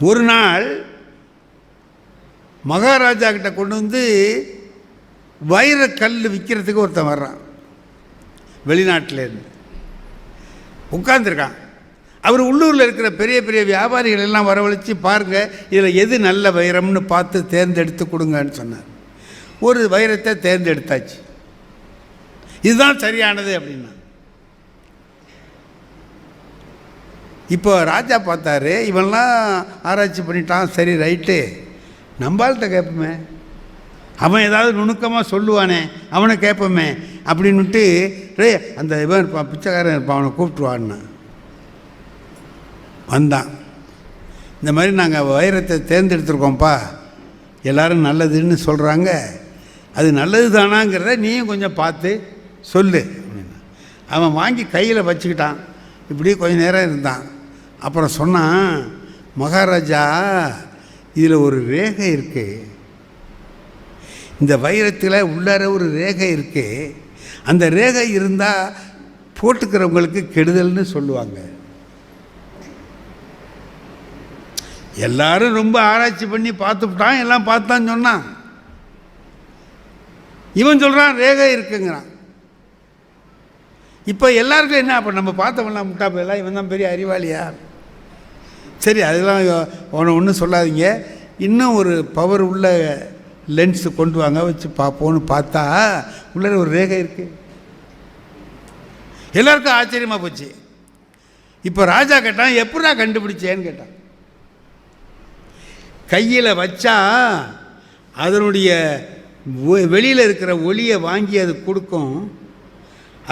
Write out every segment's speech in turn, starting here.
ஒரு நாள் மகாராஜா கிட்ட கொண்டு வந்து வைரக்கல் விற்கிறதுக்கு ஒருத்தன் வர்றான். வெளிநாட்டிலேருந்து உட்கார்ந்துருக்கான். அவர் உள்ளூரில் இருக்கிற பெரிய பெரிய வியாபாரிகள் எல்லாம் வரவழைச்சு பாருங்கள் இதில் எது நல்ல வைரம்னு பார்த்து தேர்ந்தெடுத்து கொடுங்கன்னு சொன்னார். ஒரு வைரத்தை தேர்ந்தெடுத்தாச்சு. இதுதான் சரியானது அப்படின்னா. இப்போ ராஜா பார்த்தாரு இவன்லாம் ஆராய்ச்சி பண்ணிட்டான் சரி ரைட்டு. நம்பாள்கிட்ட கேட்போமே. அவன் ஏதாவது நுணுக்கமாக சொல்லுவானே அவனை கேட்போமே. அப்படின்னுட்டு ரே அந்த இவன் இருப்பான் பிச்சைக்காரன் இருப்பான் அவனை கூப்பிட்டுவான்னா வந்தான். இந்த மாதிரி நாங்கள் வைரத்தை தேர்ந்தெடுத்துருக்கோம்ப்பா. எல்லோரும் நல்லதுன்னு சொல்கிறாங்க அது நல்லது தானாங்கிறத நீயும் கொஞ்சம் பார்த்து சொல்லு. அவன் வாங்கி கையில் வச்சுக்கிட்டான். இப்படி கொஞ்சம் நேரம் இருந்தான். அப்புறம் சொன்னான் மகாராஜா இதில் ஒரு ரேகை இருக்குது இந்த வைரத்தில் உள்ளார ஒரு ரேகை இருக்குது அந்த ரேகை இருந்தால் போட்டுக்கிறவங்களுக்கு கெடுதல்னு சொல்லுவாங்க. எல்லாரும் ரொம்ப ஆராய்ச்சி பண்ணி பார்த்துட்டான் எல்லாம் பார்த்தான்னு சொன்னான். இவன் சொல்கிறான் ரேகை இருக்குங்கிறான். இப்போ எல்லாருக்கும் என்ன அப்போ நம்ம பார்த்தவங்களாம் முட்டாப்பெல்லாம் இவன் தான் பெரிய அறிவாளியா? சரி அதெல்லாம் ஒன்று ஒன்றும் சொல்லாதீங்க. இன்னும் ஒரு பவர் உள்ள லென்ஸ் கொண்டு வாங்க வச்சு பார்ப்போன்னு பார்த்தா உள்ளே ஒரு ரேகை இருக்குது எல்லாருக்கும் ஆச்சரியமாக போச்சு. இப்போ ராஜா கேட்டான் எப்படா கண்டுபிடிச்சேன்னு கேட்டான். கையில் வச்சா அதனுடைய வெளியில் இருக்கிற ஒளியை வாங்கி அது கொடுக்கும்.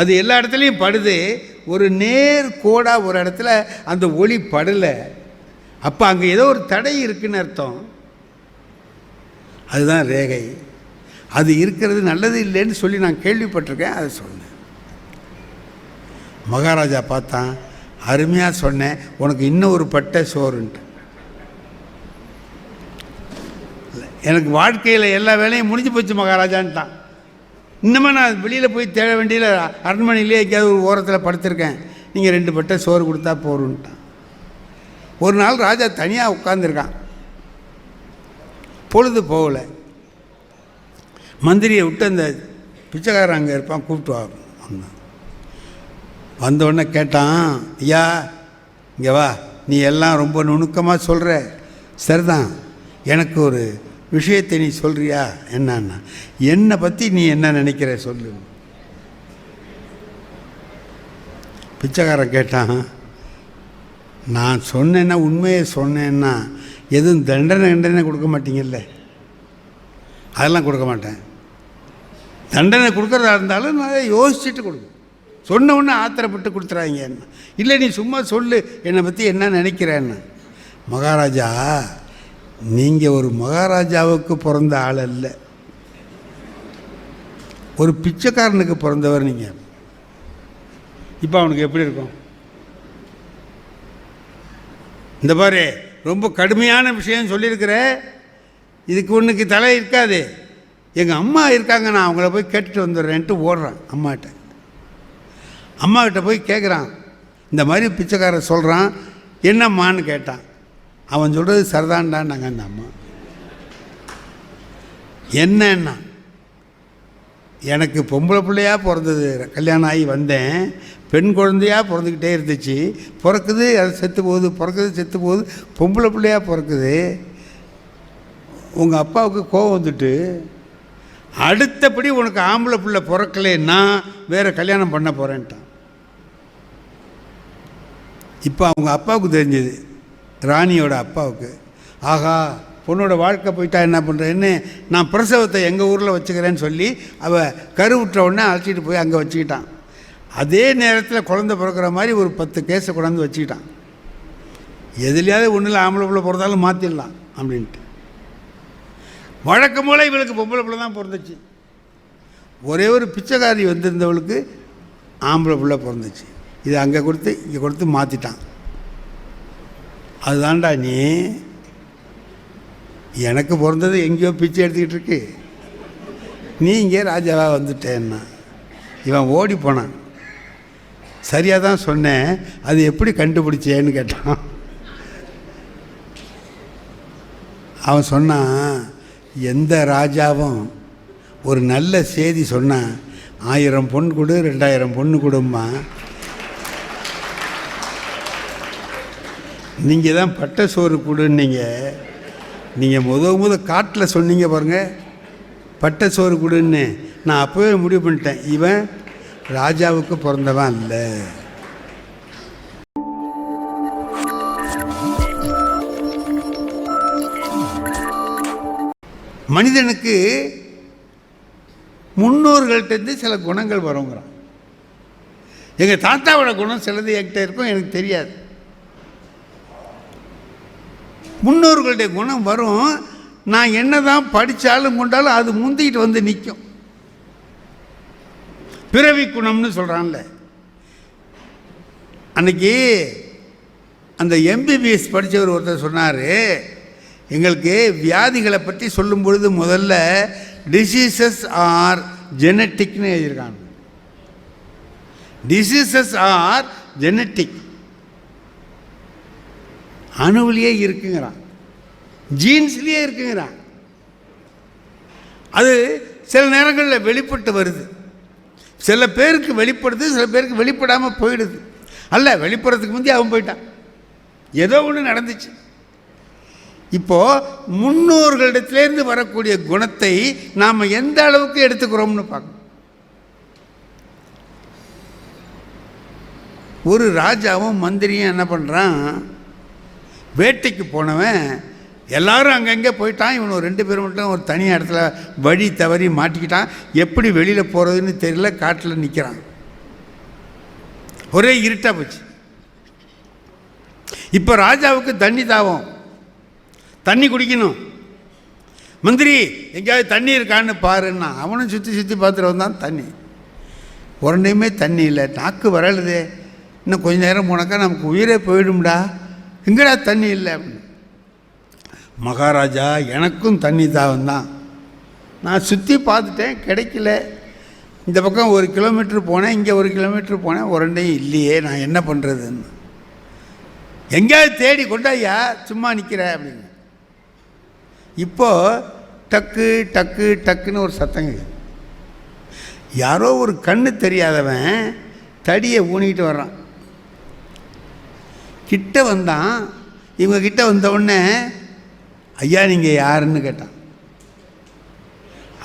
அது எல்லா இடத்துலையும் படுது. ஒரு நேர் கோடாக ஒரு இடத்துல அந்த ஒளி படலை. அப்போ அங்கே ஏதோ ஒரு தடை இருக்குன்னு அர்த்தம். அதுதான் ரேகை. அது இருக்கிறது நல்லது இல்லைன்னு சொல்லி நான் கேள்விப்பட்டிருக்கேன் அதை சொன்னேன். மகாராஜா பார்த்தான் அருமையாக சொன்னேன் உனக்கு இன்னும் ஒரு பட்டை சோறுன்ட்டு. எனக்கு வாழ்க்கையில் எல்லா வேலையும் முடிஞ்சு போச்சு மகாராஜான்ட்டான். இன்னுமே நான் வெளியில் போய் தேட வேண்டியல அரண்மனையிலே எங்கேயாவது ஒரு ஓரத்தில் படுத்திருக்கேன். நீங்கள் ரெண்டு பட்டை சோறு கொடுத்தா போருன்ட்டான். ஒரு நாள் ராஜா தனியாக உட்காந்துருக்கான் பொழுது போகல. மந்திரியை விட்டு அந்த பிச்சைக்காரன் அங்கே இருப்பான் கூப்பிட்டு வா வந்தான் வந்தோடனே கேட்டான் ஐயா இங்கே வா நீ எல்லாம் ரொம்ப நுணுக்கமாக சொல்கிற சரிதான் எனக்கு ஒரு விஷயத்தை நீ சொல்கிறியா என்னன்னா என்னை பற்றி நீ என்ன நினைக்கிற சொல்லு. பிச்சைக்காரன் கேட்டான் நான் சொன்னேன்னா உண்மையை சொன்னேன்னா எதுவும் தண்டனை தண்டனை கொடுக்க மாட்டீங்கல்ல? அதெல்லாம் கொடுக்க மாட்டேன். தண்டனை கொடுக்குறதா இருந்தாலும் நான் யோசிச்சுட்டு கொடுக்கும் சொன்ன உடனே ஆத்திரப்பட்டு கொடுத்துறாங்க. என்ன இல்லை நீ சும்மா சொல்லு. என்னை பற்றி என்ன நினைக்கிறேன்னு. மகாராஜா நீங்கள் ஒரு மகாராஜாவுக்கு பிறந்த ஆள் அல்ல. ஒரு பிச்சைக்காரனுக்கு பிறந்தவர் நீங்கள் இப்போ அவனுக்கு எப்படி இருக்கும்? இந்த பாரு ரொம்ப கடுமையான விஷயம் சொல்லியிருக்கிற இதுக்கு ஒன்றுக்கு தலை இருக்காது. எங்கள் அம்மா இருக்காங்க நான் அவங்கள போய் கேட்டுட்டு வந்துடுறேன்ட்டு ஓடுறான் அம்மாட்ட. அம்மாக்கிட்ட போய் கேட்குறான் இந்த மாதிரி பிச்சைக்காரன் சொல்கிறான் என்னம்மான்னு கேட்டான். அவன் சொல்கிறது சரிதான்டான்னாங்க அந்த அம்மா. என்னன்னா எனக்கு பொம்பளை பிள்ளையாக பிறந்தது கல்யாணம் ஆகி வந்தேன். பெண் குழந்தையாக பிறந்துக்கிட்டே இருந்துச்சு. பிறக்குது அது செத்து போகுது பிறக்குது செத்து போகுது பொம்பளை பிள்ளையாக பிறக்குது. உங்கள் அப்பாவுக்கு கோவம் வந்துட்டு அடுத்தபடி உனக்கு ஆம்பளை பிள்ளை பிறக்கலைன்னா வேறு கல்யாணம் பண்ண போகிறேன்ட்டான் இப்போ அவங்க அப்பாவுக்கு தெரிஞ்சது ராணியோட அப்பாவுக்கு. ஆகா பொண்ணோட வாழ்க்கை போயிட்டா என்ன பண்ணுறேன்னு நான் பிரசவத்தை எங்கள் ஊரில் வச்சுக்கிறேன்னு சொல்லி அவள் கருவுற்ற உடனே அழைச்சிட்டு போய் அங்கே வச்சுக்கிட்டான். அதே நேரத்தில் குழந்தை பிறக்கிற மாதிரி ஒரு பத்து கேஸை கொண்டாந்து வச்சுக்கிட்டான். எதுலையாவது ஒன்றில் ஆம்பளை பிள்ளை பிறந்தாலும் மாற்றிடலாம் அப்படின்ட்டு. வழக்கம் போல் இவளுக்கு பொம்பளை பிள்ளை தான் பிறந்துச்சு. ஒரே ஒரு பிச்சைக்காரி வந்திருந்தவளுக்கு ஆம்பளை பிள்ளை பிறந்துச்சு. இது அங்கே கொடுத்து இங்கே கொடுத்து மாற்றிட்டான் அதுதான்டா நீ. எனக்கு பிறந்தது எங்கேயோ பிச்சை எடுத்துக்கிட்டு இருக்கு. நீ இங்கே ராஜாவாக வந்துட்டேன்னா. இவன் ஓடி போனான். சரியாக தான் சொன்னேன். அது எப்படி கண்டுபிடிச்சேன்னு கேட்டான். அவன் சொன்னான் எந்த ராஜாவும் ஒரு நல்ல செய்தி சொன்னான் ஆயிரம் பொன் கொடு ரெண்டாயிரம் பொண்ணு கொடுமா நீங்கள் தான் பட்டை சோறு கொடுன்னீங்க. நீங்கள் முத முத காட்டில் சொன்னீங்க பாருங்கள் பட்டை சோறு கொடுன்னு. நான் அப்போவே முடிவு பண்ணிட்டேன். இவன் ராஜாவுக்கு பிறந்தவன் இல்லை மனிதனுக்கு முன்னோர்கள்ட்டேருந்து சில குணங்கள் வருங்கிறான். எங்கள் தாத்தாவோட குணம் சிலது என்கிட்ட இருக்கும் எனக்கு தெரியாது. முன்னோர்களுடைய குணம் வரும். நான் என்ன தான் படித்தாலும் கொண்டாலும் அது முந்திக்கிட்டு வந்து நிற்கும் பிறவி குணம்னு சொல்கிறான்ல அன்னைக்கு அந்த எம்பிபிஎஸ் படித்தவர் ஒருத்தர் சொன்னார் எங்களுக்கு வியாதிகளை பற்றி சொல்லும் பொழுது முதல்ல டிசீசஸ் ஆர் ஜெனட்டிக்னு எழுதியிருக்காங்க. டிசீசஸ் ஆர் ஜெனட்டிக் அணுவிலேயே இருக்குங்கிறான். ஜீன்ஸ்லேயே இருக்குங்கிறான். அது சில நேரங்களில் வெளிப்பட்டு வருது. சில பேருக்கு வெளிப்படுது சில பேருக்கு வெளிப்படாமல் போயிடுது. அல்ல வெளிப்படுறதுக்கு முந்தைய அவன் போயிட்டான். ஏதோ ஒன்று நடந்துச்சு. இப்போது முன்னோர்களிடத்திலேருந்து வரக்கூடிய குணத்தை நாம் எந்த அளவுக்கு எடுத்துக்கிறோம்னு பார்க்கணும். ஒரு ராஜாவும் மந்திரியும் என்ன பண்ணுறான் வேட்டைக்கு போனவன் எல்லாரும் அங்கங்கே போயிட்டான். இவன் ரெண்டு பேரும் மட்டும் ஒரு தனி இடத்துல வழி தவறி மாட்டிக்கிட்டான். எப்படி வெளியில் போகிறதுன்னு தெரியல காட்டில் நிற்கிறான் ஒரே இருட்டாக போச்சு. இப்போ ராஜாவுக்கு தண்ணி தாவம் தண்ணி குடிக்கணும். மந்திரி எங்கேயாவது தண்ணி இருக்கான்னு பாருன்னா அவனும் சுற்றி சுற்றி பார்த்துட்டு வந்தான் தண்ணி. உரண்டையுமே தண்ணி இல்லை. நாக்கு வரலுதே. இன்னும் கொஞ்ச நேரம் போனாக்கா நமக்கு உயிரே போயிடும்டா. எங்கடா தண்ணி இல்லை அப்படின்னு. மகாராஜா எனக்கும் தண்ணி தாவந்தான் நான் சுற்றி பார்த்துட்டேன் கிடைக்கல. இந்த பக்கம் ஒரு கிலோமீட்டர் போனேன் இங்கே ஒரு கிலோமீட்டர் போனேன் உரண்டையும் இல்லையே நான் என்ன பண்ணுறதுன்னு எங்கேயாவது தேடி கொண்டாயா சும்மா நிற்கிற அப்படின்னு. இப்போது டக்கு டக்கு டக்குன்னு ஒரு சத்தம் யாரோ ஒரு கண்ணு தெரியாதவன் தடியை ஊனிக்கிட்டு வர்றான். கிட்ட வந்தான். இவங்க கிட்ட வந்தவுடனே ஐயா நீங்கள் யாருன்னு கேட்டான்.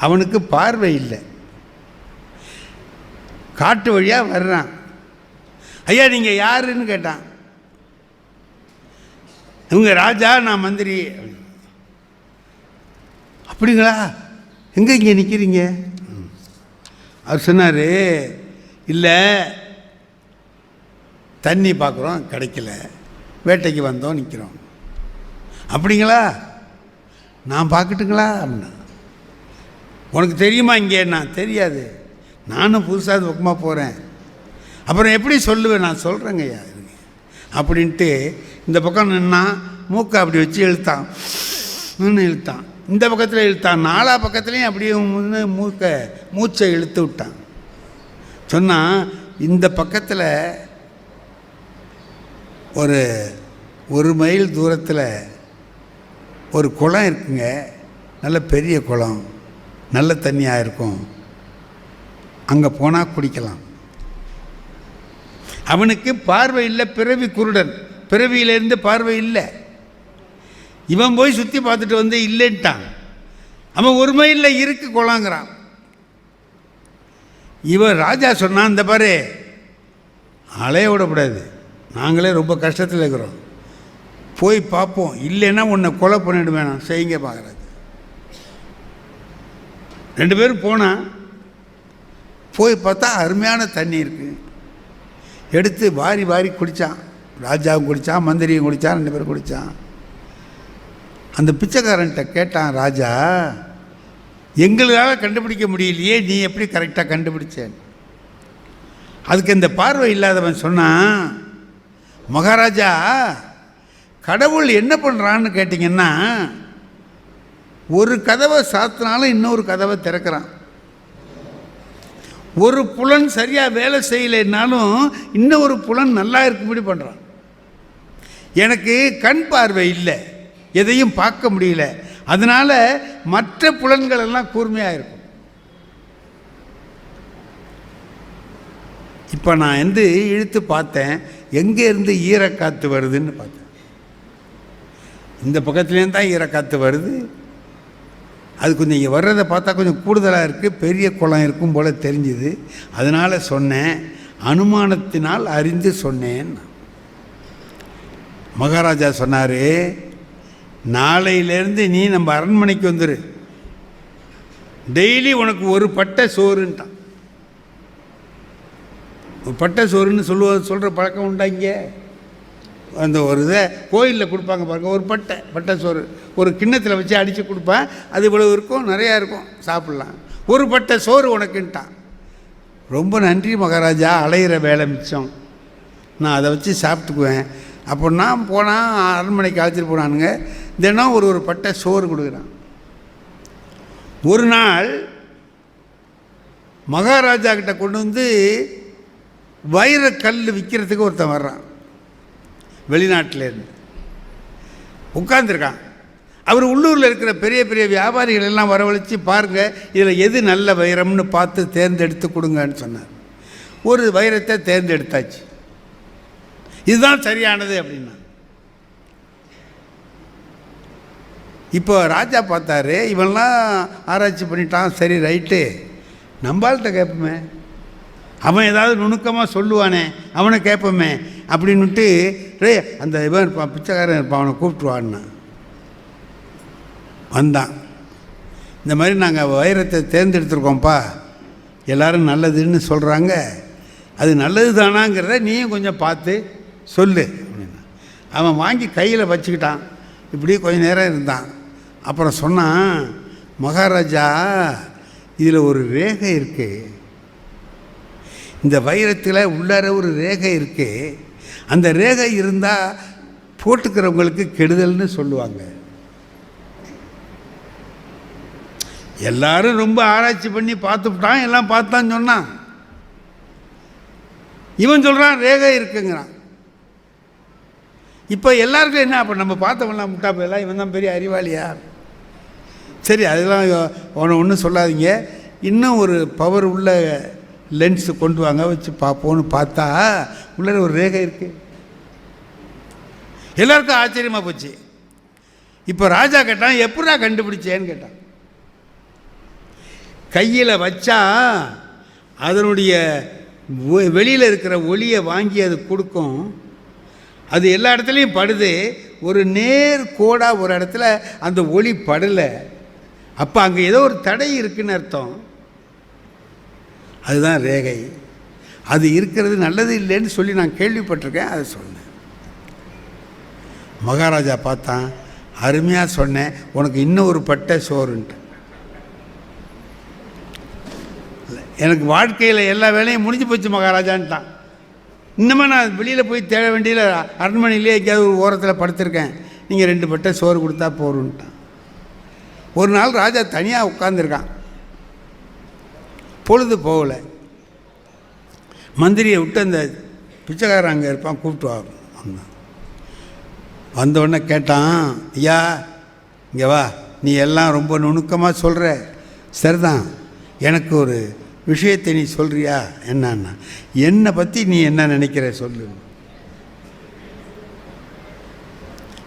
அவனுக்கு பார்வை இல்லை. காட்டு வழியாக வர்றான். ஐயா நீங்கள் யாருன்னு கேட்டான். இவங்க ராஜா நான் மந்திரி. அப்படிங்களா? எங்கே இங்கே நிற்கிறீங்க அவர் சொன்னார் இல்லை தண்ணி பார்க்குறோம் கிடைக்கல. வேட்டைக்கு வந்தோம் நிற்கிறோம் அப்படிங்களா? நான் பார்க்கட்டுங்களா? அப்படின்னா. உனக்கு தெரியுமா இங்கே நான் தெரியாது. நானும் புதுசாக அது பக்கமாக போகிறேன் அப்புறம் எப்படி சொல்லுவேன்? நான் சொல்கிறேங்க ஐயா அப்படின்ட்டு இந்த பக்கம் நின்னா மூக்கை அப்படி வச்சு இழுத்தான். நின்று இழுத்தான். இந்த பக்கத்தில் இழுத்தான். நாலா பக்கத்துலேயும் அப்படியே மூக்கை மூக்க மூச்சை இழுத்து விட்டான். சொன்னால் இந்த பக்கத்தில் ஒரு ஒரு மைல் தூரத்தில் ஒரு குளம் இருக்குங்க. நல்ல பெரிய குளம். நல்ல தண்ணியாக இருக்கும். அங்கே போனால் குடிக்கலாம். அவனுக்கு பார்வை இல்லை பிறவி குருடன். பிறவியிலேருந்து பார்வை இல்லை. இவன் போய் சுற்றி பார்த்துட்டு வந்து இல்லைன்ட்டான். அவன் ஒரு மைலில் இருக்கு குளங்கிறான். இவன் ராஜா சொன்னான் இந்த பாரு அலைய விடக்கூடாது. நாங்களே ரொம்ப கஷ்டத்தில் இருக்கிறோம். போய் பார்ப்போம். இல்லைன்னா உன்னை கொலை பண்ணிட்டு வேணாம் செய்யுங்க பார்க்குறது ரெண்டு பேரும் போனான் போய் பார்த்தா அருமையான தண்ணி இருக்குது எடுத்து வாரி வாரி குடித்தான் ராஜாவும் குடித்தான் மந்திரியும் குடித்தான் ரெண்டு பேரும் குடித்தான் அந்த பிச்சைக்காரன்ட்ட கேட்டான் ராஜா எங்களால் கண்டுபிடிக்க முடியலையே நீ எப்படி கரெக்டாக கண்டுபிடிச்சேன்? அதுக்கு இந்த பார்வை இல்லாதவன் சொன்னான் மகாராஜா கடவுள் என்ன பண்ணுறான்னு கேட்டிங்கன்னா ஒரு கதவை சாத்தினாலும் இன்னொரு கதவை திறக்கிறான். ஒரு புலன் சரியாக வேலை செய்யலைன்னாலும் இன்னொரு புலன் நல்லா இருக்கும்படி பண்ணுறான் எனக்கு கண் பார்வை இல்லை எதையும் பார்க்க முடியல. அதனால் மற்ற புலன்கள் எல்லாம் கூர்மையாக இருக்கும். இப்போ நான் வந்து இழுத்து பார்த்தேன் எங்கேருந்து ஈரக்காற்று வருதுன்னு பார்த்தேன். இந்த பக்கத்துலேருந்து தான் ஈரக்காற்று வருது. அது கொஞ்சம் இங்கே வர்றதை பார்த்தா கொஞ்சம் கூடுதலாக இருக்குது பெரிய குளம் இருக்கும் போல் தெரிஞ்சுது. அதனால் சொன்னேன் அனுமானத்தினால் அறிந்து சொன்னேன். மகாராஜா சொன்னார் நாளையிலேருந்து நீ நம்ம அரண்மனைக்கு வந்துரு. டெய்லி உனக்கு ஒரு பட்டை சோறுன்ட்டான். ஒரு பட்டை சோறுன்னு சொல்லுவ சொல்கிற பழக்கம் உண்டா இங்கே? அந்த ஒரு இதை கோயிலில் கொடுப்பாங்க பாருங்கள் ஒரு பட்டை பட்டை சோறு. ஒரு கிண்ணத்தில் வச்சு அடித்து கொடுப்பேன். அது இவ்வளவு இருக்கும் நிறையா இருக்கும். சாப்பிட்லாம். ஒரு பட்டை சோறு உனக்குன்ட்டான். ரொம்ப நன்றி மகாராஜா அலையிற வேலை மிச்சம். நான் அதை வச்சு சாப்பிட்டுக்குவேன். அப்படின்னா போனால் அரண்மனைக்கு அழைச்சிட்டு போனானுங்க. தினம் ஒரு ஒரு பட்டை சோறு கொடுக்குறான். ஒரு நாள் மகாராஜா கிட்ட கொண்டு வந்து வைரக்கல் விற்கிறதுக்கு ஒருத்தன் வர்றான். வெளிநாட்டிலேருந்து. உட்காந்துருக்கான் அவர் உள்ளூரில் இருக்கிற பெரிய பெரிய வியாபாரிகள் எல்லாம் வரவழைச்சு பாருங்கள் இதில் எது நல்ல வைரம்னு பார்த்து தேர்ந்தெடுத்து கொடுங்கன்னு சொன்னார். ஒரு வைரத்தை தேர்ந்தெடுத்தாச்சு. இதுதான் சரியானது அப்படின்னா. இப்போ ராஜா பார்த்தாரு இவன்லாம் ஆராய்ச்சி பண்ணிட்டான் சரி ரைட்டு. நம்பாள்கிட்ட கேட்போமே அவன் ஏதாவது நுணுக்கமாக சொல்லுவானே அவனை கேட்போமே அப்படின்னுட்டு ரே அந்த இவன் இருப்பான் பிச்சைக்காரன் இருப்பான் அவனை கூப்பிட்டுருவான்னு? வந்தான். இந்த மாதிரி நாங்கள் வைரத்தை தேர்ந்தெடுத்துருக்கோம்ப்பா. எல்லோரும் நல்லதுன்னு சொல்கிறாங்க அது நல்லது தானாங்கிறத நீயும் கொஞ்சம் பார்த்து சொல்லு. அப்படின்னா. அவன் வாங்கி கையில் வச்சுக்கிட்டான். இப்படி கொஞ்ச நேரம் இருந்தான். அப்புறம் சொன்னான் மகாராஜா இதில் ஒரு ரேகை இருக்குது இந்த வைரத்தில் உள்ளார ஒரு ரேகை இருக்குது அந்த ரேகை இருந்தால் போட்டுக்கிறவங்களுக்கு கெடுதல்னு சொல்லுவாங்க. எல்லாரும் ரொம்ப ஆராய்ச்சி பண்ணி பார்த்துட்டான் எல்லாம் பார்த்தான்னு சொன்னான். இவன் சொல்கிறான் ரேகை இருக்குங்கிறான். இப்போ எல்லாருக்கும் என்ன அப்போ நம்ம பார்த்தவங்களாம் முட்டா போயெல்லாம் இவன் தான் பெரிய அறிவாளியா? சரி அதெல்லாம் ஒன்று ஒன்றும் சொல்லாதீங்க. இன்னும் ஒரு பவர் உள்ள லென்ஸு கொண்டு வாங்க வச்சு பார்ப்போன்னு பார்த்தா உள்ளே ஒரு ரேகை இருக்குது எல்லாருக்கும் ஆச்சரியமாக போச்சு. இப்போ ராஜா கேட்டான் எப்படா கண்டுபிடிச்சேன்னு கேட்டான். கையில் வச்சா அதனுடைய வெளியில் இருக்கிற ஒளியை வாங்கி அது கொடுக்கும். அது எல்லா இடத்துலையும் படுது. ஒரு நேர் கோடாக ஒரு இடத்துல அந்த ஒளி படலை. அப்போ அங்கே ஏதோ ஒரு தடை இருக்குன்னு அர்த்தம். அதுதான் ரேகை. அது இருக்கிறது நல்லது இல்லைன்னு சொல்லி நான் கேள்விப்பட்டிருக்கேன் அதை சொன்னேன். மகாராஜா பார்த்தான் அருமையாக சொன்னேன் உனக்கு இன்னும் ஒரு பட்டை சோறுன்ட்டு. எனக்கு வாழ்க்கையில் எல்லா வேலையும் முடிஞ்சு போச்சு மகாராஜான்ட்டான். இன்னுமே நான் வெளியில் போய் தேட வேண்டியதில் அரண்மனையிலே எங்கேயாவது ஒரு ஓரத்தில் படுத்திருக்கேன். நீங்கள் ரெண்டு பட்டை சோறு கொடுத்தா போருன்ட்டான். ஒரு நாள் ராஜா தனியாக உட்காந்துருக்கான் பொழுது போகலை. மந்திரியை விட்டு அந்த பிச்சைக்காரன் அங்கே இருப்பான் கூப்பிட்டு வா. வந்தான் வந்தவுடனே கேட்டான் ஐயா இங்கே வா நீ எல்லாம் ரொம்ப நுணுக்கமாக சொல்கிற சரிதான் எனக்கு ஒரு விஷயத்தை நீ சொல்கிறியா என்னன்னா என்னை பற்றி நீ என்ன நினைக்கிற சொல்லு.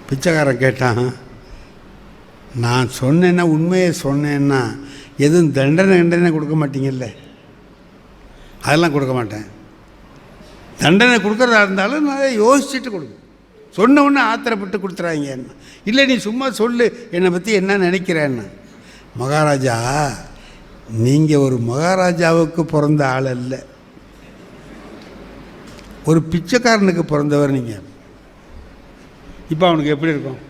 பிச்சைக்காரன் கேட்டான் நான் சொன்னேன்னா உண்மையை சொன்னேன்னா எதுவும் தண்டனை தண்டனை கொடுக்க மாட்டீங்கல்ல? அதெல்லாம் கொடுக்க மாட்டேன். தண்டனை கொடுக்குறதா இருந்தாலும் நான் யோசிச்சுட்டு கொடுக்கும் சொன்ன உடனே ஆத்திரப்பட்டு கொடுத்துறாங்க. என்ன இல்லை நீ சும்மா சொல்லு. என்னை பற்றி என்ன நினைக்கிறேன்னு. மகாராஜா நீங்கள் ஒரு மகாராஜாவுக்கு பிறந்த ஆள் அல்ல. ஒரு பிச்சைக்காரனுக்கு பிறந்தவர் நீங்கள் இப்போ அவனுக்கு எப்படி இருக்கும்?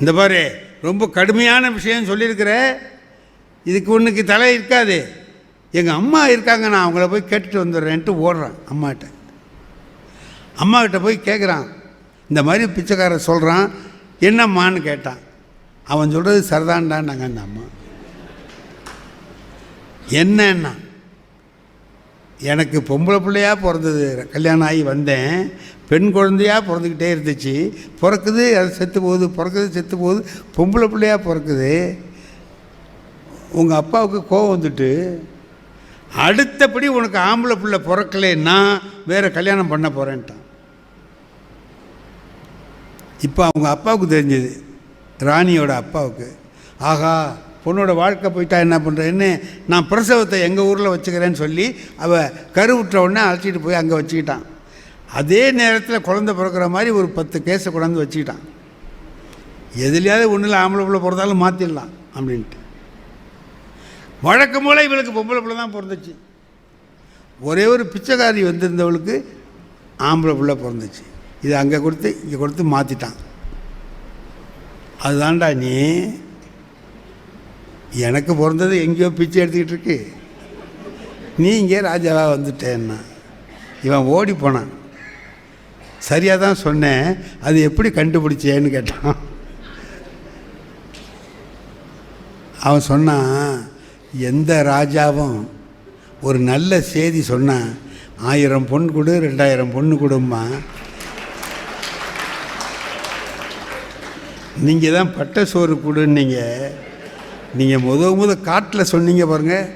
இந்த பாரு ரொம்ப கடுமையான விஷயம் சொல்லியிருக்கிற. இதுக்கு ஒன்றுக்கு தலை இருக்காது. எங்கள் அம்மா இருக்காங்க நான் அவங்கள போய் கேட்டுட்டு வந்துடுறேன்ட்டு ஓடுறான் அம்மாட்ட. அம்மாக்கிட்ட போய் கேட்குறான் இந்த மாதிரி பிச்சைக்காரன் சொல்கிறான் என்னம்மான்னு கேட்டான். அவன் சொல்கிறது சரிதான்டான்னாங்க அந்த அம்மா. என்னன்னா எனக்கு பொம்பளை பிள்ளையாக பிறந்தது கல்யாணம் ஆகி வந்தேன். பெண் குழந்தையாக பிறந்துக்கிட்டே இருந்துச்சு. பிறக்குது அது செத்து போகுது பிறக்குது செத்து போகுது பொம்பளை பிள்ளையாக பிறக்குது. உங்கள் அப்பாவுக்கு கோவம் வந்துட்டு அடுத்தபடி உனக்கு ஆம்பளை பிள்ளை பிறக்கலைன்னா வேறு கல்யாணம் பண்ண போகிறேன்ட்டான் இப்போ அவங்க அப்பாவுக்கு தெரிஞ்சது ராணியோட அப்பாவுக்கு. ஆகா பொண்ணோட வாழ்க்கை போயிட்டா என்ன பண்ணுறேன்னு நான் பிரசவத்தை எங்கள் ஊரில் வச்சுக்கிறேன்னு சொல்லி அவள் கருவுற்ற உடனே அழைச்சிட்டு போய் அங்கே வச்சுக்கிட்டான். அதே நேரத்தில் குழந்தை பிறக்கிற மாதிரி ஒரு பத்து கேஸை கொண்டாந்து வச்சுக்கிட்டான். எதுலையாவது ஒன்றில் ஆம்பளை பிள்ளை பிறந்தாலும் மாற்றிடலாம் அப்படின்ட்டு. வழக்கம் போல் இவளுக்கு பொம்பளை பிள்ளை தான் பிறந்துச்சு. ஒரே ஒரு பிச்சைக்காரி வந்திருந்தவளுக்கு ஆம்பளை பிள்ளை பிறந்துச்சு. இது அங்கே கொடுத்து இங்கே கொடுத்து மாற்றிட்டான் அதுதான்டா நீ. எனக்கு பிறந்தது எங்கேயோ பிச்சை எடுத்துக்கிட்டு இருக்கு. நீ இங்கே ராஜாவாக வந்துட்டேன்னா. இவன் ஓடி போனான். சரியாக தான் சொன்னேன். அது எப்படி கண்டுபிடிச்சேன்னு கேட்டான். அவன் சொன்னான் எந்த ராஜாவும் ஒரு நல்ல செய்தி சொன்னான் ஆயிரம் பொன் கொடு ரெண்டாயிரம் பொண்ணு கொடுமா நீங்கள் தான் பட்டை சோறு கொடுன்னீங்க. நீங்கள் முத முத காட்டில் சொன்னீங்க பாருங்கள்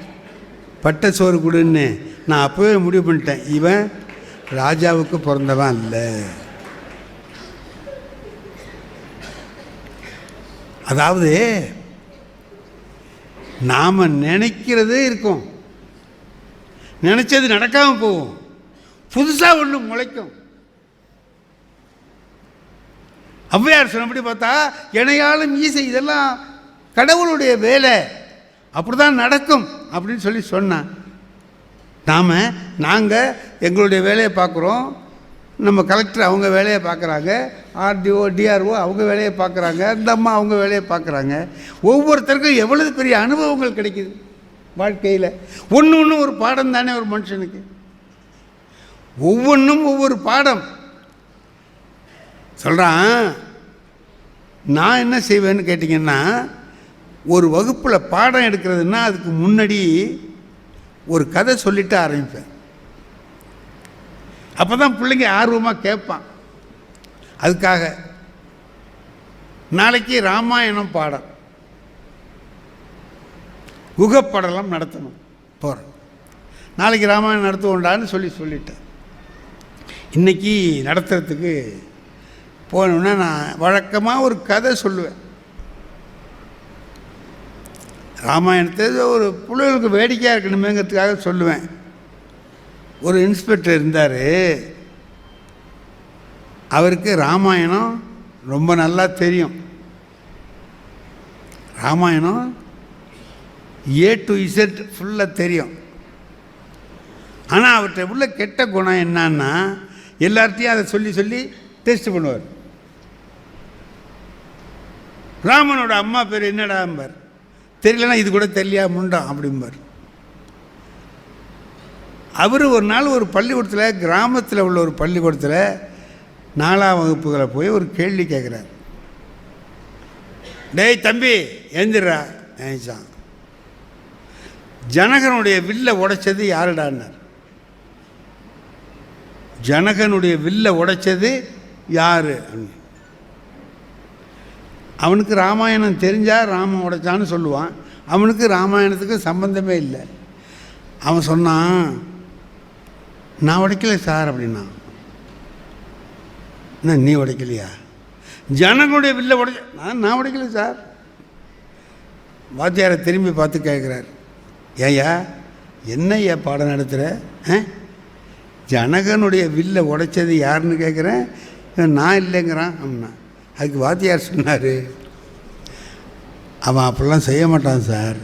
பட்டை சோறு கொடுன்னு. நான் அப்போவே முடிவு பண்ணிட்டேன். இவன் ராஜாவுக்கு பிறந்தவன் இல்லை அதாவது நாம் நினைக்கிறதே இருக்கும். நினச்சது நடக்காமல் போகும். புதுசாக ஒன்று முளைக்கும். ஔவையார் சொன்னபடி பார்த்தா இணையாலும் ஈசை இதெல்லாம் கடவுளுடைய வேலை. அப்படி தான் நடக்கும் அப்படின்னு சொல்லி சொன்னான். நாம் நாங்கள் எங்களுடைய வேலையை பார்க்குறோம். நம்ம கலெக்டர் அவங்க வேலையை பார்க்குறாங்க. ஆர்டிஓ டிஆர்ஓ அவங்க வேலையை பார்க்குறாங்க. அந்த அம்மா அவங்க வேலையை பார்க்குறாங்க. ஒவ்வொருத்தருக்கும் எவ்வளவு பெரிய அனுபவங்கள் கிடைக்குது வாழ்க்கையில்? ஒன்று ஒன்று ஒரு பாடம் தானே ஒரு மனுஷனுக்கு. ஒவ்வொன்றும் ஒவ்வொரு பாடம். சொல்கிறான் நான் என்ன செய்வேன்னு கேட்டிங்கன்னா ஒரு வகுப்பில் பாடம் எடுக்கிறதுனா அதுக்கு முன்னாடி ஒரு கதை சொல்லிட்டு ஆரம்பிப்பேன். அப்போ தான் பிள்ளைங்க ஆர்வமாக கேட்பான். அதுக்காக நாளைக்கு ராமாயணம் பாடம். குகப்படலம் நடத்தணும். போகிறோம் நாளைக்கு ராமாயணம் நடத்துவோண்டான்னு சொல்லி சொல்லிட்டேன். இன்றைக்கி நடத்துறதுக்கு போனோன்னா நான் வழக்கமாக ஒரு கதை சொல்லுவேன். ராமாயணத்தை ஒரு பிள்ளைகளுக்கு வேடிக்கையாக இருக்கணுமேங்கிறதுக்காக சொல்லுவேன். ஒரு இன்ஸ்பெக்டர் இருந்தார். அவருக்கு ராமாயணம் ரொம்ப நல்லா தெரியும். ராமாயணம் ஏ டு இசட் ஃபுல்லாக தெரியும். ஆனால் அவர்கிட்ட உள்ள கெட்ட குணம் என்னன்னா எல்லார்ட்டையும் அதை சொல்லி சொல்லி டெஸ்ட் பண்ணுவார். ராமனோட அம்மா பேர் என்னடாம்பார்? தெரியலனா இது கூட தெரியலையா? முண்டாம் அப்படிம்பார். அவர் ஒரு நாள் ஒரு பள்ளிக்கூடத்தில் கிராமத்தில் உள்ள ஒரு பள்ளிக்கூடத்தில் நாலாம் வகுப்புகளை போய் ஒரு கேள்வி கேட்குறார் டேய் தம்பி எந்திரா நினைச்சான். ஜனகனுடைய வில்லை உடைச்சது யாருடான்னார்? ஜனகனுடைய வில்லை உடைச்சது யாரு? அப்படின்னு. அவனுக்கு ராமாயணம் தெரிஞ்சால் ராமன் உடைச்சான்னு சொல்லுவான். அவனுக்கு ராமாயணத்துக்கு சம்பந்தமே இல்லை. அவன் சொன்னான் நான் உடைக்கல சார் அப்படின்னா. என்ன நீ உடைக்கலையா? ஜனங்களுடைய வில்ல உடைச்ச நான் நான் உடைக்கல சார். வாத்தியாரை திரும்பி பார்த்து கேட்குறார் ஏய்யா என்னய்யா பாடம் நடத்துகிற ஆ? ஜனகனுடைய வில்லை உடைச்சது யாருன்னு கேட்குறேன் நான் இல்லைங்கிறான். அப்படின்னா அதுக்கு வாத்தியார் சொன்னார். அவன் அப்படிலாம் செய்ய மாட்டான் சார்.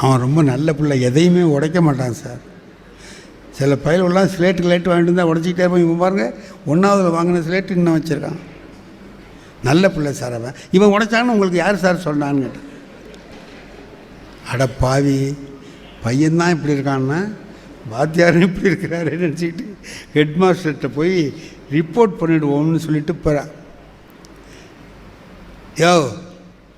அவன் ரொம்ப நல்ல பிள்ளை எதையுமே உடைக்க மாட்டான் சார். சில பயலெல்லாம் ஸ்லேட்டு லேட்டு வாங்கிட்டு இருந்தால் உடச்சிக்கிட்டே இருப்பான் இவன் பாருங்கள் ஒன்றாவதுல வாங்கின ஸ்லேட்டு இன்னும் வச்சுருக்கான். நல்ல பிள்ளை சார் அவன். இவன் உடைச்சான்னு உங்களுக்கு யார் சார் சொன்னான்னு கேட்டான். அட பாவி பையன்தான் இப்படி இருக்கான்னா? வாத்தியார் இப்படி இருக்கிறாருன்னு நினச்சிக்கிட்டு ஹெட் மாஸ்டர்கிட்ட போய் ரிப்போர்ட் பண்ணிவிடுவோம்னு சொல்லிட்டு போகிறான் யோ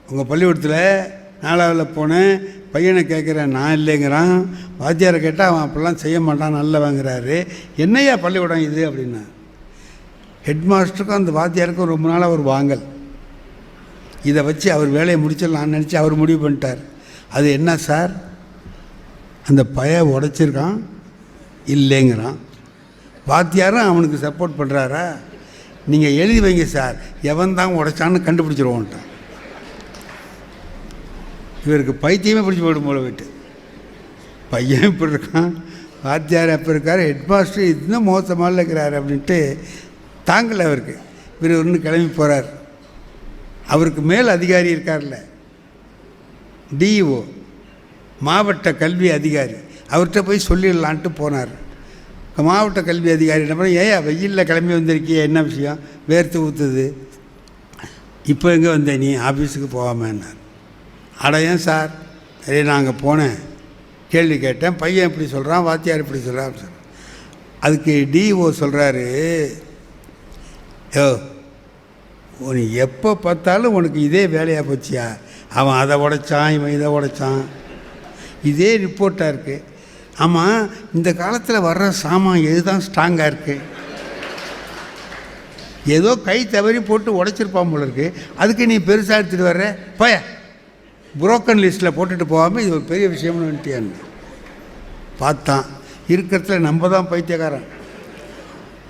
உங்கள் பள்ளிக்கூடத்தில் நாலாவில் போனேன் பையனை கேட்குறேன் நான் இல்லைங்கிறான். வாத்தியாரை கேட்டால் அவன் அப்படிலாம் செய்ய மாட்டான் நல்லவங்கிறாரு. என்னையா பள்ளிக்கூடம் இது அப்படின்னா? ஹெட் மாஸ்டருக்கும் அந்த வாத்தியாருக்கும் ரொம்ப நாளாக ஒரு வாங்கல். இதை வச்சு அவர் வேலையை முடிச்சிடலாம்னு நினச்சி அவர் முடிவு பண்ணிட்டார். அது என்ன சார்? அந்த பய உடைச்சிருக்கான். இல்லைங்கிறான். வாத்தியாரும் அவனுக்கு சப்போர்ட் பண்ணுறாரா நீங்கள் எழுதி வைங்க சார். எவன் தான் உடைச்சான்னு கண்டுபிடிச்சிருவோன்ட்டான். இவருக்கு பைத்தியமே பிடிச்சி போயிடும் போல விட்டு. பையன் இப்படி இருக்கான்? வாத்தியார் அப்போ இருக்கார்? ஹெட்மாஸ்டர் இன்னும் மோசமாக இருக்கிறார் அப்படின்ட்டு தாங்கலை அவருக்கு. இவர் ஒன்று கிளம்பி போகிறார் அவருக்கு மேல் அதிகாரி இருக்கார்ல. டிஇஓ மாவட்ட கல்வி அதிகாரி. அவர்கிட்ட போய் சொல்லிடலான்ட்டு போனார். மாவட்ட கல்வி அதிகாரி என்ன பண்ண ஏயா வெயிலில் கிளம்பி வந்திருக்கிய என்ன விஷயம்? வேர்த்து ஊற்றுது இப்போ எங்கே வந்த நீ? ஆஃபீஸுக்கு போகாமன்னார். அட ஏன் சார்? சரி நான் அங்கே போனேன். கேள்வி கேட்டேன். பையன் இப்படி சொல்கிறான் வாத்தியார் இப்படி சொல்கிறான் சார் அதுக்கு டிஓ சொல்கிறாரு யோ நீ எப்போ பார்த்தாலும் உனக்கு இதே வேலையாக போச்சியா? அவன் அதை உடைச்சான் இவன் இதை உடைச்சான். இதே ரிப்போர்ட்டாக இருக்குது ஆமாம் இந்த காலத்தில் வர்ற சாமான் எதுதான் ஸ்ட்ராங்காக இருக்குது ஏதோ கை தவறி போட்டு உடைச்சிருப்பான் போல இருக்கு. அதுக்கு நீ பெருசாக எடுத்துகிட்டு வர்ற? போய. புரோக்கன் லிஸ்ட்டில் போட்டுட்டு போகாமல் இது ஒரு பெரிய விஷயம்னு வந்துட்டியான்னு பார்த்தான். இருக்கிறதுல நம்ம தான் பைத்தியக்காரன்.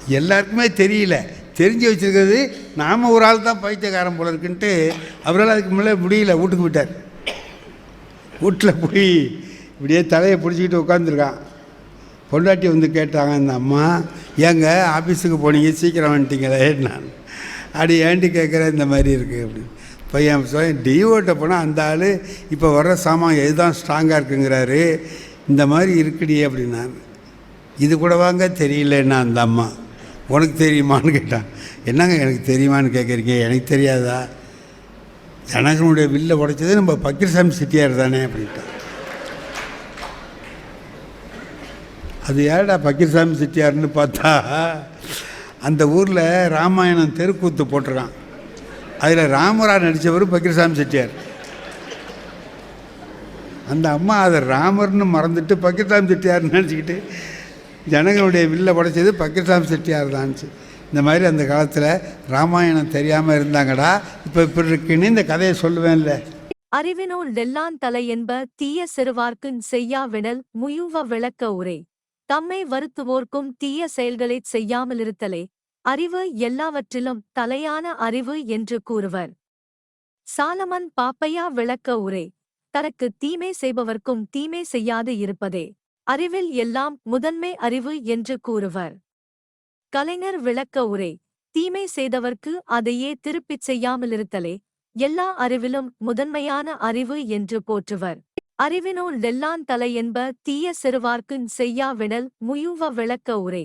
எல்லாருக்குமே தெரியல. தெரிஞ்சு வச்சிருக்கிறது நாம் ஒரு ஆள் தான் பைத்தியக்காரன் போல இருக்குன்ட்டு அவரால் அதுக்கு முன்னே முடியல. வீட்டுக்கு விட்டார் வீட்டில் போய் இப்படியே தலையை பிடிச்சிக்கிட்டு உட்காந்துருக்கான் பொண்டாட்டி வந்து கேட்டாங்க இந்த அம்மா ஏங்க ஆஃபீஸுக்கு போனீங்க சீக்கிரம் வந்துட்டீங்களே நான். அப்படி ஏண்டி கேட்குறேன் இந்த மாதிரி இருக்குது அப்படின்னு. பையன் சொல்ல டிஓட்ட போனால் அந்த ஆள் இப்போ வர்ற சாமான் எதுதான் ஸ்ட்ராங்காக இருக்குங்கிறாரு. இந்த மாதிரி இருக்குடி அப்படின்னாரு. இது கூட வாங்க தெரியலன்னா அந்த அம்மா. உனக்கு தெரியுமான்னு கேட்டான். என்னங்க எனக்கு தெரியுமான்னு கேட்குறீங்க எனக்கு தெரியாதா? ஜனகனுடைய வில்லை உடைச்சது நம்ம பக்கீர்சாமி செட்டியார் தானே அப்படின்ட்டான். அது ஏடா பக்கீர்சாமி செட்டியார்னு பார்த்தா அந்த ஊரில் ராமாயணம் தெருக்கூத்து போட்டிருக்கான். அதில் ராமரா நடித்தவர் பக்கீர்சாமி செட்டியார். அந்த அம்மா அதை ராமர்னு மறந்துட்டு பக்கீர்சாமி செட்டியார்னு நினச்சிக்கிட்டு ஜனங்களுடைய வில்லை உடைச்சது பக்கீர்சாமி செட்டியார் தான்ச்சு இந்த மாதிரி அந்த காலத்தில் ராமாயணம் தெரியாமல் இருந்தாங்கடா இப்போ இப்படி இருக்குன்னு இந்த கதையை சொல்லுவேன்ல. அறிவினோல் டெல்லான் தலை என்ப தீய சிறுவார்க்குன் செய்யாவிடல் முயுவ விளக்க உரை. தம்மை வருத்துவோர்க்கும் தீய செயல்களைச் செய்யாமலிருத்தலே. அறிவு எல்லாவற்றிலும் தலையான அறிவு என்று கூறுவர். சாலமன் பாப்பையா விளக்க உரை தனக்கு தீமை செய்பவர்க்கும் தீமை செய்யாது இருப்பதே. அறிவில் எல்லாம் முதன்மை அறிவு என்று கூறுவர். கலைஞர் விளக்க உரை தீமை செய்தவர்க்கு அதையே திருப்பிச் செய்யாமலிருத்தலே. எல்லா அறிவிலும் முதன்மையான அறிவு என்று போற்றுவர். அறிவினோல் டெல்லான் தலை என்ப தீய சிறுவார்க்குன் செய்யாவினல் முயுவ விளக்க உரை.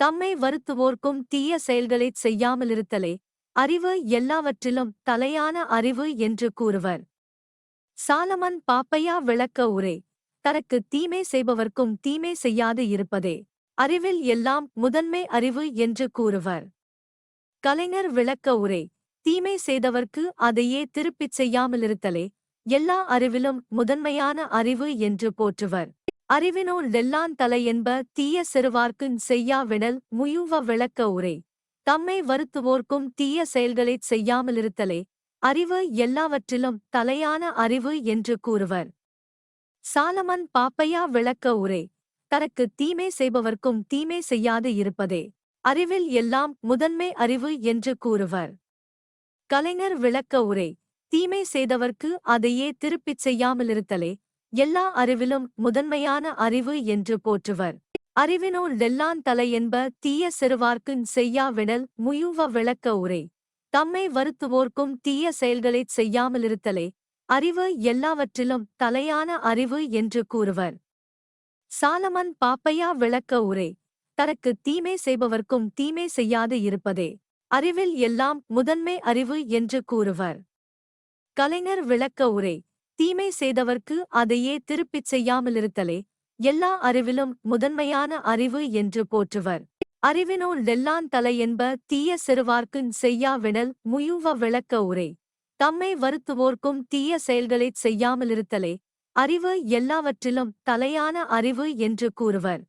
தம்மை வருத்துவோர்க்கும் தீய செயல்களைச் செய்யாமலிருத்தலே. அறிவு எல்லாவற்றிலும் தலையான அறிவு என்று கூறுவர். சாலமன் பாப்பையா விளக்க உரை. தனக்கு தீமை செய்பவர்க்கும் தீமை செய்யாது இருப்பதே. அறிவில் எல்லாம் முதன்மை அறிவு என்று கூறுவர். கலைஞர் விளக்க உரை. தீமை செய்தவர்க்கு அதையே திருப்பிச் செய்யாமலிருத்தலே. எல்லா அறிவிலும் முதன்மையான அறிவு என்று போற்றுவர். அறிவினோல் டெல்லான் தலை என்ப தீய சிறுவார்க்குன் செய்யாவிடல் முயுவ விளக்க உரை. தம்மை வருத்துவோர்க்கும் தீய செயல்களைச் செய்யாமலிருத்தலே. அறிவு எல்லாவற்றிலும் தலையான அறிவு என்று கூறுவர். சாலமன் பாப்பையா விளக்க உரை. தனக்கு தீமை செய்பவர்க்கும் தீமை செய்யாது இருப்பதே. அறிவில் எல்லாம் முதன்மை அறிவு என்று கூறுவர். கலைஞர் விளக்க உரை. தீமை செய்தவர்க்கு அதையே திருப்பிச் செய்யாமலிருத்தலே. எல்லா அறிவிலும் முதன்மையான அறிவு என்று போற்றுவர். அறிவினோல் டெல்லான் தலை என்ப தீய சிறுவார்க்குன் செய்யாவிடல் முயுவ விளக்க உரை. தம்மை வருத்துவோர்க்கும் தீய செயல்களைச் செய்யாமலிருத்தலே. அறிவு எல்லாவற்றிலும் தலையான அறிவு என்று கூறுவர். சாலமன் பாப்பையா விளக்க உரை. தனக்கு தீமை செய்பவர்க்கும் தீமை செய்யாது இருப்பதே. அறிவில் எல்லாம் முதன்மை அறிவு என்று கூறுவர். கலைஞர் விளக்க உரை தீமை செய்தவர்க்கு அதையே திருப்பிச் செய்யாமலிருத்தலே எல்லா அறிவிலும் முதன்மையான அறிவு என்று போற்றுவர். அறிவினோல் டெல்லான் தலை என்ப தீய சிறுவார்க்குன் செய்யாவிடல் முயுவ விளக்க உரை. தம்மை வருத்துவோர்க்கும் தீய செயல்களைச் செய்யாமலிருத்தலே அறிவு எல்லாவற்றிலும் தலையான அறிவு என்று கூறுவர்.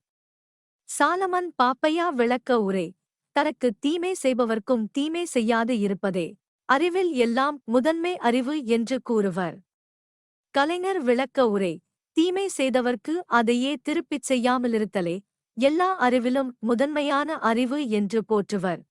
சாலமன் பாப்பையா விளக்க உரை தனக்கு தீமை செய்பவர்க்கும் தீமை செய்யாது இருப்பதே. அறிவில் எல்லாம் முதன்மை அறிவு என்று கூறுவர். கலைஞர் விளக்க உரை தீமை செய்தவர்க்கு அதையே திருப்பிச் செய்யாமலிருத்தலே எல்லா அறிவிலும் முதன்மையான அறிவு என்று போற்றுவர்.